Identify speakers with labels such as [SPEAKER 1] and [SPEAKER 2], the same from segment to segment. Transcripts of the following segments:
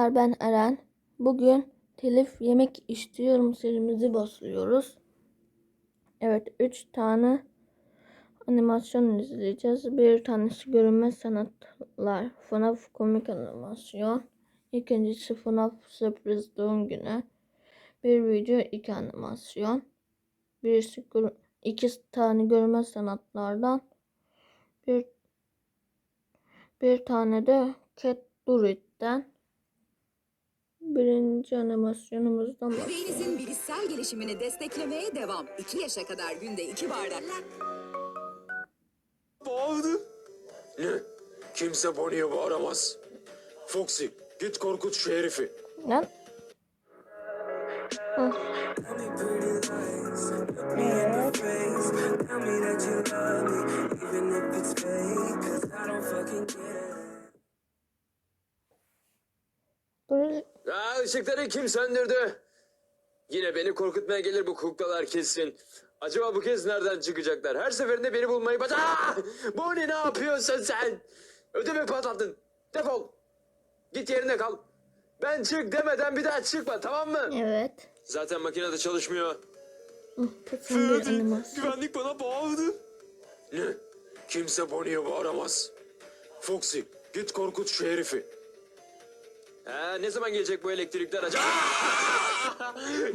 [SPEAKER 1] Ben Eren. Bugün telif yemek istiyorum serimizi başlıyoruz. Evet 3 tane animasyon izleyeceğiz. Bir tanesi görünmez sanatlar. FNAF komik animasyon. İkincisi FNAF sürpriz doğum günü. Bir video iki animasyon. Birisi iki tane görünmez sanatlardan. Bir bir tane de Cat Durit'ten. Birinci animasyonumuzdan başlayalım.
[SPEAKER 2] Bebeğinizin bilişsel gelişimini desteklemeye devam. 2 yaşa kadar günde 2 bardak.
[SPEAKER 3] Bağırdı. Ne? Kimse Bonnie'ye bağıramaz. Foxy, git korkut şu herifi.
[SPEAKER 1] Lan. Hı. Böyle
[SPEAKER 3] Ha, ışıkları kim söndürdü? Yine beni korkutmaya gelir bu kuklalar kesin. Acaba bu kez nereden çıkacaklar? Her seferinde beni bulmayı baca... Aa! Bonnie ne yapıyorsun sen? Ödümü patlattın. Defol. Git yerine kal. Ben çık demeden bir daha çıkma tamam mı?
[SPEAKER 1] evet.
[SPEAKER 3] Zaten makine de çalışmıyor.
[SPEAKER 1] Animasyon.
[SPEAKER 3] güvenlik bana bağırdı. Ne? Kimse Bonnie'ye bağıramaz. Foxy, git korkut şu herifi. Ha, ne zaman gelecek bu elektrikler acaba?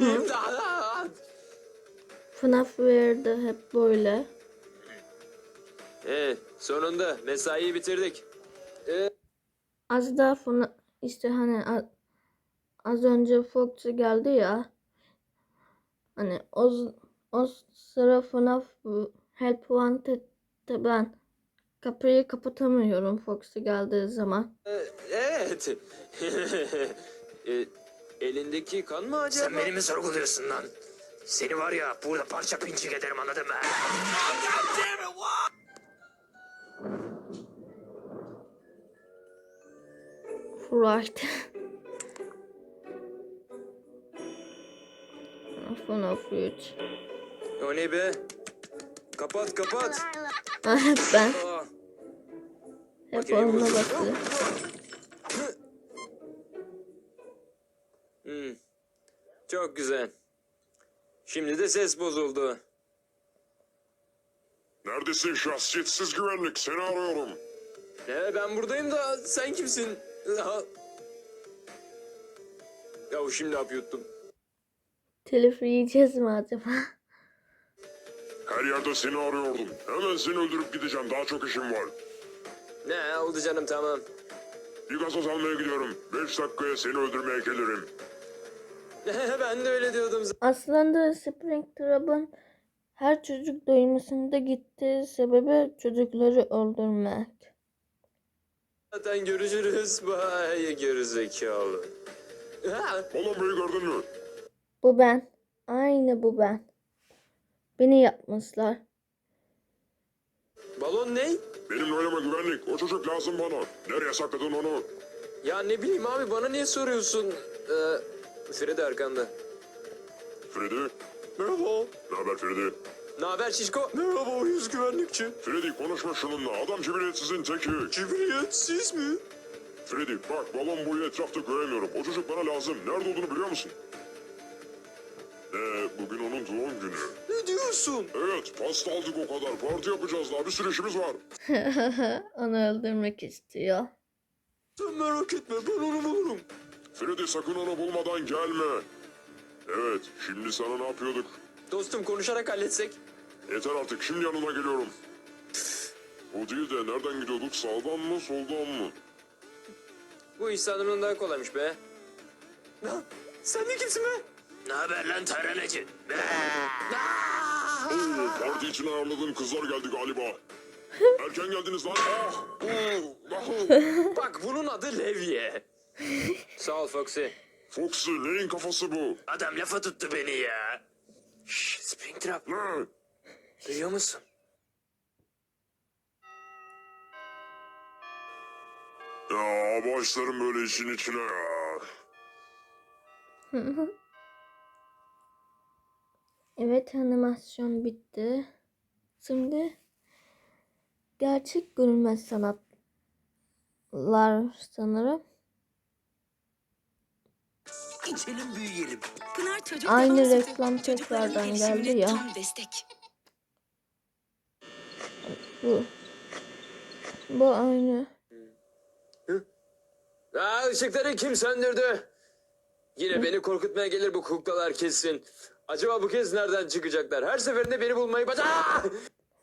[SPEAKER 3] İmdat!
[SPEAKER 1] FNAF verdi hep böyle.
[SPEAKER 3] Ee, sonunda mesaiyi bitirdik. Ee,
[SPEAKER 1] Az daha FNAF işte hani az, az önce Foxy geldi ya. Hani o, o sıra FNAF Help Wanted'de ben kapıyı kapatamıyorum Foxy geldiği zaman.
[SPEAKER 3] e, evet. Ee, elindeki kan mı acaba?
[SPEAKER 4] Sen beni mi sorguluyorsun lan? Seni var ya burada parça pinçik ederim anladın mı?
[SPEAKER 1] Right. FNAF 3.
[SPEAKER 3] O ne be? Kapat kapat.
[SPEAKER 1] Ben.
[SPEAKER 3] Buldum.
[SPEAKER 1] basıyor.
[SPEAKER 3] Hmm. Çok güzel. Şimdi de ses bozuldu.
[SPEAKER 5] Neredesin şahsiyetsiz güvenlik? Seni arıyorum.
[SPEAKER 3] Ne ben buradayım da sen kimsin? Ha. Ya şimdi hap yuttum.
[SPEAKER 1] Telif yiyeceğiz mi acaba?
[SPEAKER 5] Her yerde seni arıyordum. Hemen seni öldürüp gideceğim. Daha çok işim var.
[SPEAKER 3] Ne oldu canım tamam.
[SPEAKER 5] Bir gazoz almaya gidiyorum. Beş dakikaya seni öldürmeye gelirim.
[SPEAKER 3] ben de öyle diyordum
[SPEAKER 1] Aslında Springtrap'ın her çocuk doymasında gittiği sebebi çocukları öldürmek.
[SPEAKER 3] zaten görüşürüz. Bay gerizekalı.
[SPEAKER 5] Balon Bey'i gördün mü?
[SPEAKER 1] Bu ben. Aynı bu ben. Beni yapmışlar.
[SPEAKER 3] Balon ne?
[SPEAKER 5] Benimle oynama güvenlik. O çocuk lazım bana. Nereye sakladın onu?
[SPEAKER 3] Ya ne bileyim abi bana niye soruyorsun? Ee, Freddy arkanda.
[SPEAKER 5] Freddy.
[SPEAKER 3] Merhaba.
[SPEAKER 5] Ne haber Freddy?
[SPEAKER 3] Ne haber şişko? Merhaba yüz güvenlikçi.
[SPEAKER 5] Freddy konuşma şununla. Adam cibiliyetsizin teki.
[SPEAKER 3] Cibriyetsiz mi?
[SPEAKER 5] Freddy bak balon boyu etrafta göremiyorum. O çocuk bana lazım. Nerede olduğunu biliyor musun? Ee, bugün onun doğum günü.
[SPEAKER 3] Ne diyorsun?
[SPEAKER 5] Evet, pasta aldık o kadar. Parti yapacağız daha. Bir sürü işimiz var.
[SPEAKER 1] Onu öldürmek istiyor.
[SPEAKER 3] Sen merak etme ben onu bulurum.
[SPEAKER 5] Freddy sakın onu bulmadan gelme. Evet, şimdi sana ne yapıyorduk?
[SPEAKER 3] Dostum konuşarak halletsek.
[SPEAKER 5] Yeter artık, şimdi yanına geliyorum. O değil de nereden gidiyorduk? Sağdan mı, soldan mı?
[SPEAKER 3] Bu iş sanırım daha kolaymış be. Ha, sen de kimsin be?
[SPEAKER 4] Ne haber lan taranacı?
[SPEAKER 5] Parti için ayarladığım kızlar geldi galiba. Erken geldiniz lan. Ah, ah.
[SPEAKER 3] Bak bunun adı Levye. Sağ ol Foxy.
[SPEAKER 5] Foxy, neyin kafası bu?
[SPEAKER 4] Adam lafa tuttu beni ya. Şşş Springtrap
[SPEAKER 5] Ne?
[SPEAKER 4] duyuyor musun?
[SPEAKER 5] Ya başlarım böyle işin içine ya.
[SPEAKER 1] Evet animasyon bitti. Şimdi gerçek görünmez sanatlar sanırım.
[SPEAKER 6] içelim büyüyelim.
[SPEAKER 2] Pınar çocuk
[SPEAKER 1] Aynı reklam tekrardan geldi ya.
[SPEAKER 2] Tam destek.
[SPEAKER 1] Bu. Bu aynı.
[SPEAKER 3] Aa, ışıkları kim söndürdü? Yine beni korkutmaya gelir bu kuklalar kesin. Acaba bu kez nereden çıkacaklar? Her seferinde beni bulmayı baca...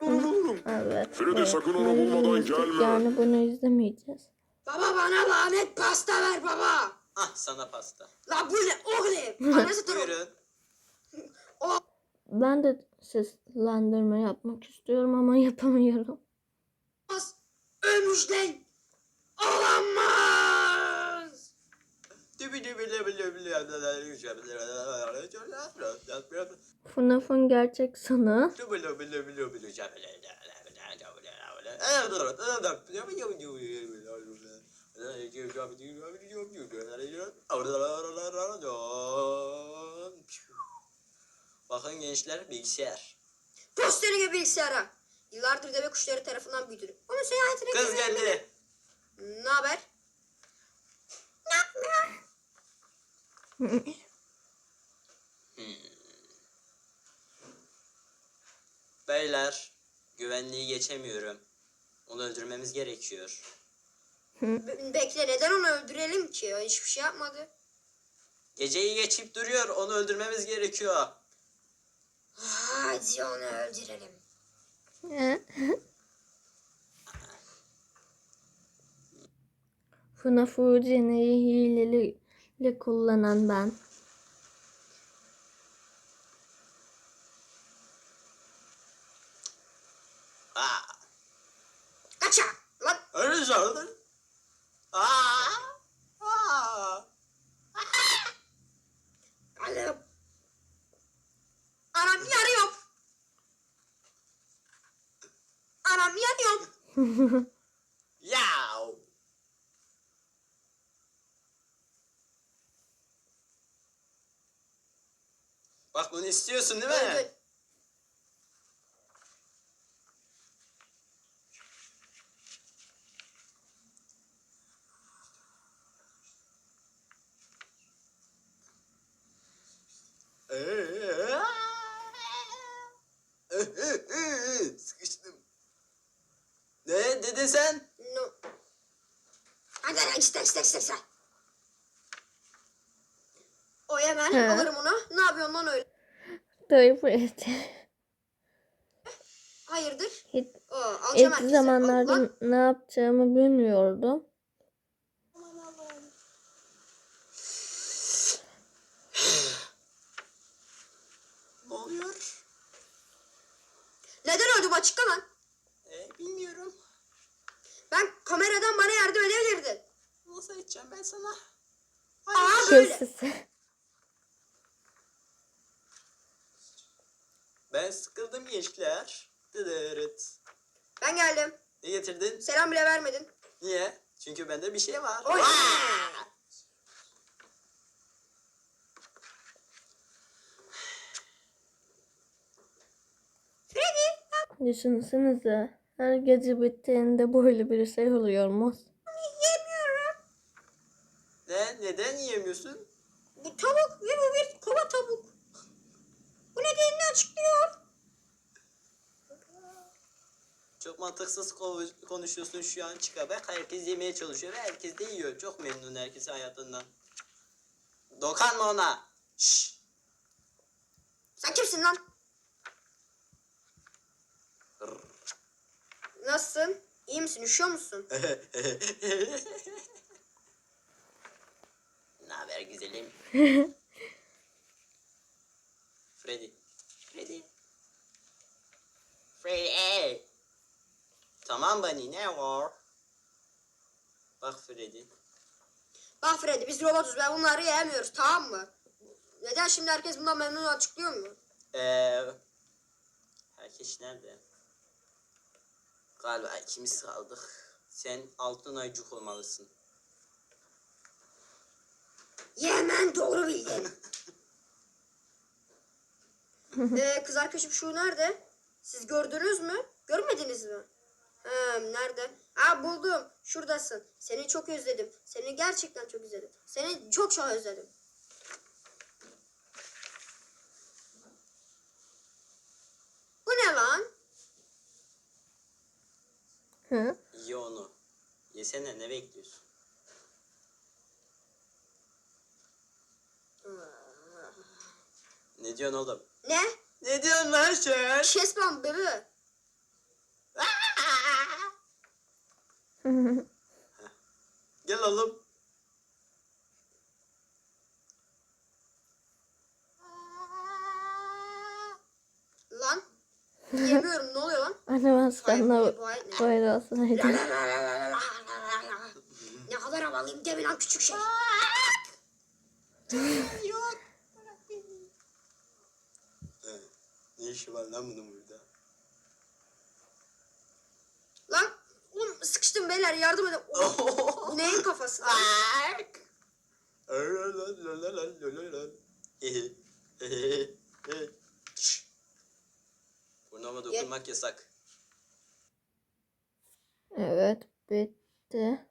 [SPEAKER 3] Bulurum, bulurum.
[SPEAKER 1] Evet.
[SPEAKER 5] Freddy,
[SPEAKER 1] evet.
[SPEAKER 5] sakın onu bulmadan gelme.
[SPEAKER 1] Yani bunu izlemeyeceğiz.
[SPEAKER 7] Baba bana lanet pasta ver baba.
[SPEAKER 6] Ah sana pasta.
[SPEAKER 7] La bu ne oğlum? Anası tarafı.
[SPEAKER 6] Buyurun.
[SPEAKER 1] Ben de seslendirme yapmak istiyorum ama yapamıyorum.
[SPEAKER 7] Olamaz. Ölmüş lan. Olamaz.
[SPEAKER 1] FNAF'ın gerçek sanı.
[SPEAKER 6] Bakın gençler bilgisayar.
[SPEAKER 7] Gibi bilgisayara. Yıllardır deve kuşları tarafından büyütülür. Onun seyahatine
[SPEAKER 6] Kız geldi.
[SPEAKER 7] Ne haber?
[SPEAKER 6] Beyler güvenliği geçemiyorum. Onu öldürmemiz gerekiyor.
[SPEAKER 7] Be- bekle neden onu öldürelim ki? O Hiçbir şey yapmadı.
[SPEAKER 6] Geceyi geçip duruyor. Onu öldürmemiz gerekiyor.
[SPEAKER 7] Hadi onu öldürelim.
[SPEAKER 1] FNAF Uğurcan'ı hileli kullanan ben.
[SPEAKER 6] Aa,
[SPEAKER 7] Kaça. Lan
[SPEAKER 6] öyle zorlar. Aa, aa.
[SPEAKER 7] Yanıyorum. Anam yanıyorum.
[SPEAKER 6] Bunu istiyorsun değil mi?
[SPEAKER 7] Öldü.
[SPEAKER 6] Sıkıştım. Ne dedin sen?
[SPEAKER 7] No. Hadi hadi iste iste iste iste. O hemen
[SPEAKER 1] He.
[SPEAKER 7] alırım onu. Ne yapıyorsun lan öyle?
[SPEAKER 1] Freddy.
[SPEAKER 7] Hayırdır?
[SPEAKER 1] Hiç,
[SPEAKER 7] alacağım
[SPEAKER 1] ilk
[SPEAKER 7] herkese.
[SPEAKER 1] zamanlarda
[SPEAKER 7] Lan,
[SPEAKER 1] ne yapacağımı bilmiyordum.
[SPEAKER 6] Ne oluyor?
[SPEAKER 7] Neden öldüm açıkla lan.
[SPEAKER 6] E, bilmiyorum.
[SPEAKER 7] Ben kameradan bana yardım edebilirdin.
[SPEAKER 6] Nasıl edeceğim ben sana?
[SPEAKER 7] Aa
[SPEAKER 1] Kız
[SPEAKER 7] böyle.
[SPEAKER 6] Ben sıkıldım gençler. Dıdırıt.
[SPEAKER 7] Ben geldim.
[SPEAKER 6] Ne getirdin?
[SPEAKER 7] Selam bile vermedin.
[SPEAKER 6] Niye? Çünkü bende bir şey var.
[SPEAKER 7] Oy.
[SPEAKER 6] Aa!
[SPEAKER 1] Düşünsenize. Her gece bittiğinde böyle bir şey oluyormuş.
[SPEAKER 6] Ne? Neden yiyemiyorsun?
[SPEAKER 7] Bu tavuk ve bu bir kova tavuk. Bu nedenini açıklıyor.
[SPEAKER 6] Çok mantıksız ko- konuşuyorsun şu an çıka bak. Herkes yemeye çalışıyor ve herkes de yiyor. Çok memnun herkes hayatından. Dokanma ona. Şşş.
[SPEAKER 7] Sen kimsin lan? Nasılsın? İyi misin? Üşüyor musun?
[SPEAKER 6] ne haber güzelim? Freddy. Freddy. Freddy. Tamam Bunny ne var? Bak Freddy.
[SPEAKER 7] Bak Freddy biz robotuz ve bunları yiyemiyoruz tamam mı? Neden şimdi herkes bundan memnun açıklıyor mu?
[SPEAKER 6] Ee, herkes nerede? Galiba ikimiz kaldık. Sen altın aycık olmalısın.
[SPEAKER 7] Yemen doğru bildin. ee, kız arkadaşım şu nerede? Siz gördünüz mü? Görmediniz mi? Hmm, nerede? Aa buldum. Şuradasın. Seni çok özledim. Seni gerçekten çok özledim. Seni çok çok özledim. Bu ne lan?
[SPEAKER 1] Hı?
[SPEAKER 6] Ye onu. Yesene ne bekliyorsun? Ne diyorsun oğlum?
[SPEAKER 7] Ne?
[SPEAKER 6] Ne diyorsun lan sen?
[SPEAKER 7] Kes lan bebe.
[SPEAKER 6] Gel oğlum.
[SPEAKER 7] Lan. Yemiyorum ne oluyor lan?
[SPEAKER 1] Anne ben sana
[SPEAKER 7] ne?
[SPEAKER 1] böyle olsaydı.
[SPEAKER 7] Ne kadar havalıyım demin lan küçük şey.
[SPEAKER 6] Ne işi var lan bunun burada?
[SPEAKER 7] Lan oğlum sıkıştım beyler yardım edin. Oğlum, neyin kafası?
[SPEAKER 6] Burnuma dokunmak yasak.
[SPEAKER 1] Evet bitti.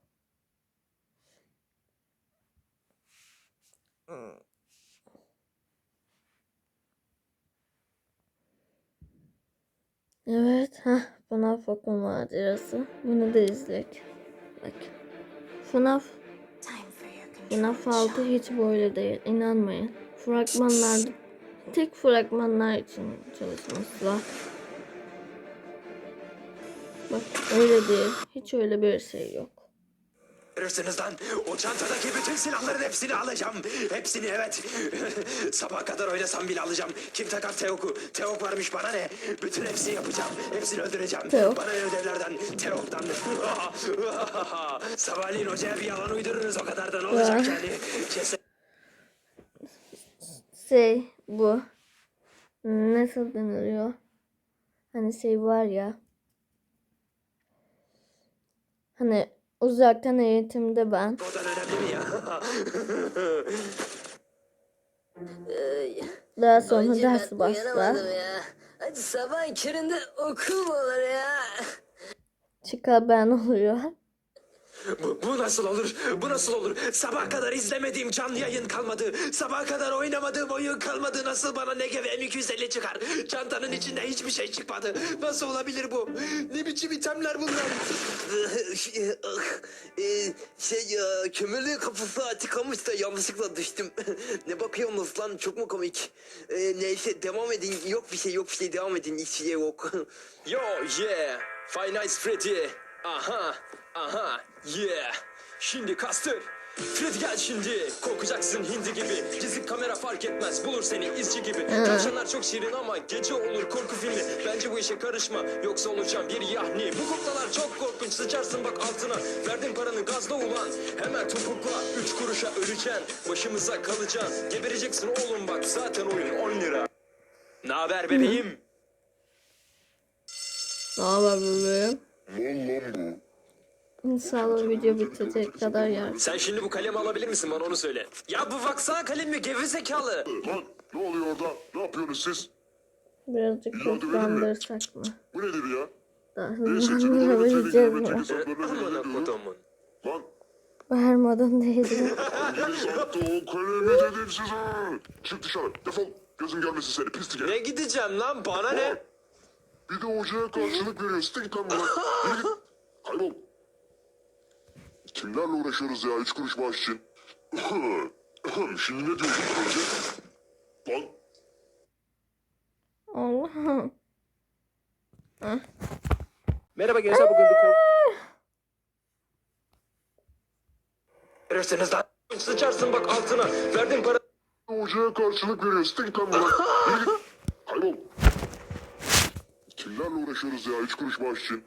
[SPEAKER 1] Evet, ha FNAF okul macerası. Bunu da izledik. Bak. FNAF FNAF 6 hiç böyle değil. İnanmayın. Fragmanlarda tek fragmanlar için çalışmışlar. Bak öyle değil. Hiç öyle bir şey yok.
[SPEAKER 4] Görürsünüz lan o çantadaki bütün silahların hepsini alacağım. Hepsini evet. Sabah kadar oynasam bile alacağım. Kim takar Teok'u? Teok varmış bana ne? Bütün hepsini yapacağım. Hepsini öldüreceğim.
[SPEAKER 1] Teok.
[SPEAKER 4] Bana ne ödevlerden? Teok'tan. Sabahleyin hocaya bir yalan uydururuz o kadar da ne olacak
[SPEAKER 1] Ya.
[SPEAKER 4] yani? Kesin.
[SPEAKER 1] Şey bu. Nasıl deniliyor? Hani şey var ya. Hani uzaktan eğitimde ben.
[SPEAKER 4] Odan önemli mi ya?
[SPEAKER 1] Daha sonra ders başlar.
[SPEAKER 8] ya. Hadi sabah köründe okul mu olur ya?
[SPEAKER 1] Çıkar ben oluyor.
[SPEAKER 4] Bu, bu nasıl olur? Bu nasıl olur? Sabah kadar izlemediğim canlı yayın kalmadı. Sabah kadar oynamadığım oyun kalmadı. Nasıl bana Negev M250 çıkar? Çantanın içinde hiçbir şey çıkmadı. Nasıl olabilir bu? Ne biçim itemler bunlar?
[SPEAKER 9] Ee, şey ya kömürlüğün kapısı açıklamış da yanlışlıkla düştüm. ne bakıyorsunuz lan çok mu komik? Ee, neyse devam edin yok bir şey yok bir şey devam edin hiç şey yok.
[SPEAKER 3] Yo yeah. Five Nights Freddy. Aha. Aha. Yeah. Şimdi kastır. Fred gel şimdi. Korkacaksın hindi gibi. Gizli kamera fark etmez. Bulur seni izci gibi. Tavşanlar çok şirin ama gece olur korku filmi. Bence bu işe karışma. Yoksa olacağım bir yahni. Bu koklalar çok korkunç. Sıçarsın bak altına. Verdin paranı gazla ulan. Hemen topukla. Üç kuruşa öleceksin. Başımıza kalacaksın. Gebereceksin oğlum bak. Zaten oyun 10 lira. Ne haber bebeğim?
[SPEAKER 1] Ne haber bebeğim?
[SPEAKER 5] Mal lan bu.
[SPEAKER 1] İnşallah video bitecek kadar yer.
[SPEAKER 3] Sen şimdi bu kalemi alabilir misin bana onu söyle. Ya bu baksana kalem mi gerizekalı.
[SPEAKER 5] Lan ne oluyor orada? Ne yapıyorsunuz siz?
[SPEAKER 1] Birazcık hızlandırsak mı?
[SPEAKER 5] Bu nedir ya?
[SPEAKER 1] Daha
[SPEAKER 5] Neyse
[SPEAKER 1] mi?
[SPEAKER 3] kodumun.
[SPEAKER 5] Lan
[SPEAKER 1] Vermeden değil.
[SPEAKER 5] hanginiz attı o kalemi dedim size. Çık dışarı defol. Gözüm görmesin seni pislik
[SPEAKER 3] Ne
[SPEAKER 5] herif.
[SPEAKER 3] gideceğim lan bana ne?
[SPEAKER 5] Bir de hocaya karşılık veriyor. Stik lan bana. Yürü git. Kaybol. Kimlerle uğraşıyoruz ya üç kuruş maaş için? Şimdi ne diyorsun önce? Lan
[SPEAKER 1] Allah'ım.
[SPEAKER 4] Merhaba gençler bugün bir korku... Görürsünüz lan.
[SPEAKER 3] Sıçarsın bak altına. Verdin para.
[SPEAKER 5] hocaya karşılık veriyor. Stik lan bana. Yürü git. Kaybol. Kimlerle uğraşıyoruz ya üç kuruş maaş için?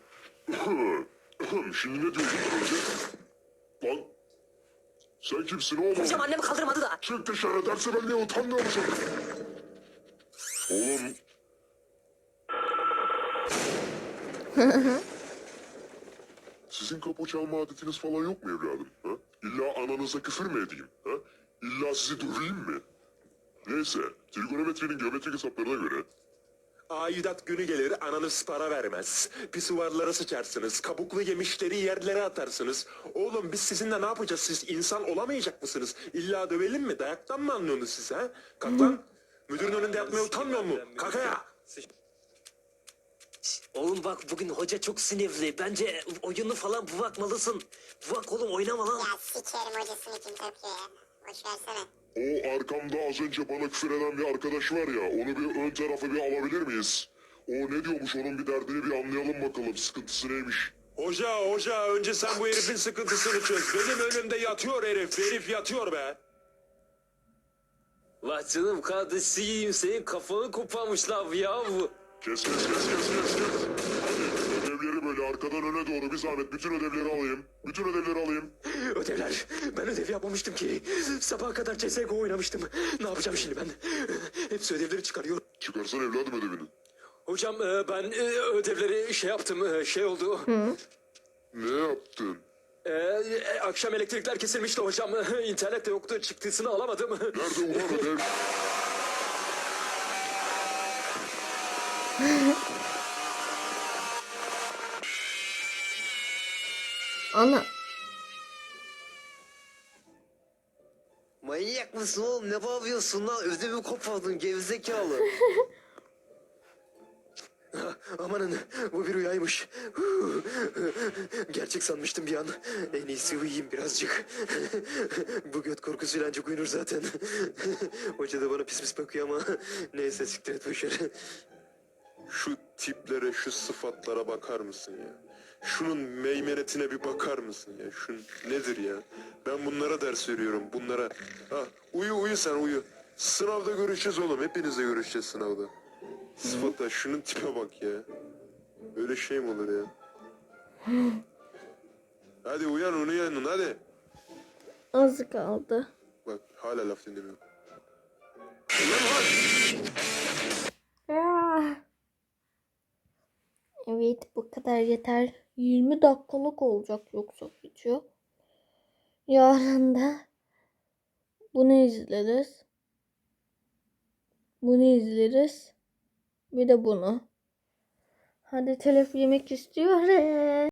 [SPEAKER 5] Şimdi ne diyorsun önce? Sen kimsin oğlum?
[SPEAKER 8] Hocam annemi kaldırmadı da.
[SPEAKER 5] Çık dışarı derse ben niye utanmıyor musun? Oğlum. Sizin kapı çalma adetiniz falan yok mu evladım? Ha? İlla ananıza küfür mü edeyim? Ha? İlla sizi döveyim mi? Neyse, trigonometrinin geometrik hesaplarına göre
[SPEAKER 4] Aidat günü gelir ananız para vermez. Pisuvarlara sıçarsınız. Kabuklu yemişleri yerlere atarsınız. Oğlum biz sizinle ne yapacağız? Siz insan olamayacak mısınız? İlla dövelim mi? Dayaktan mı anlıyorsunuz siz ha? Kalk lan. Müdürün önünde yapmaya utanmıyor mu? Kalk ayağa. Oğlum bak bugün hoca çok sinirli. Bence oyunu falan bırakmalısın. Bırak oğlum oynama lan.
[SPEAKER 10] Ya sikerim hocasını kim takıyor ya. Boş versene.
[SPEAKER 5] O arkamda az önce bana küfür eden bir arkadaş var ya, onu bir ön tarafa bir alabilir miyiz? O ne diyormuş, onun bir derdini bir anlayalım bakalım, sıkıntısı neymiş?
[SPEAKER 4] Hoca hoca önce sen bu herifin sıkıntısını çöz. Benim önümde yatıyor herif. Herif yatıyor be.
[SPEAKER 3] La canım kardeşim senin kafanı koparmışlar ya bu.
[SPEAKER 5] Kes kes kes kes kes kes. Arkadan öne doğru bir zahmet bütün ödevleri alayım. Bütün ödevleri alayım.
[SPEAKER 4] Ödevler. Ben ödev yapmamıştım ki. Sabaha kadar CSGO oynamıştım. Ne yapacağım şimdi ben? Hepsi ödevleri çıkarıyor.
[SPEAKER 5] Çıkarsan evladım ödevini.
[SPEAKER 3] Hocam e, ben e, ödevleri şey yaptım e, şey oldu.
[SPEAKER 5] Ne yaptın?
[SPEAKER 3] E, e, akşam elektrikler kesilmişti hocam. İnternet de yoktu çıktısını alamadım.
[SPEAKER 5] Nerede ulan ödev?
[SPEAKER 1] Ana.
[SPEAKER 9] Manyak mısın oğlum ne bağırıyorsun lan ödemi kopardın gerizekalı.
[SPEAKER 4] Amanın bu bir rüyaymış. Gerçek sanmıştım bir an. En iyisi uyuyayım birazcık. bu göt korkusuyla ancak uyunur zaten. Hoca da bana pis pis bakıyor ama neyse siktir et boşver.
[SPEAKER 11] Şu tiplere, şu sıfatlara bakar mısın ya? Şunun meymenetine bir bakar mısın ya? Şun nedir ya? Ben bunlara ders veriyorum, bunlara. Ha, uyu uyu sen uyu. Sınavda görüşeceğiz oğlum, hepinizle görüşeceğiz sınavda. Sıfata, şunun tipe bak ya. Öyle şey mi olur ya? Hadi uyan, uyanın hadi.
[SPEAKER 1] Az kaldı.
[SPEAKER 11] Bak hala laf dinlemiyor.
[SPEAKER 1] Ah. Evet bu kadar yeter. 20 dakikalık olacak yoksa video. Yarın da bunu izleriz. Bunu izleriz. Bir de bunu. Hadi telef yemek istiyorum.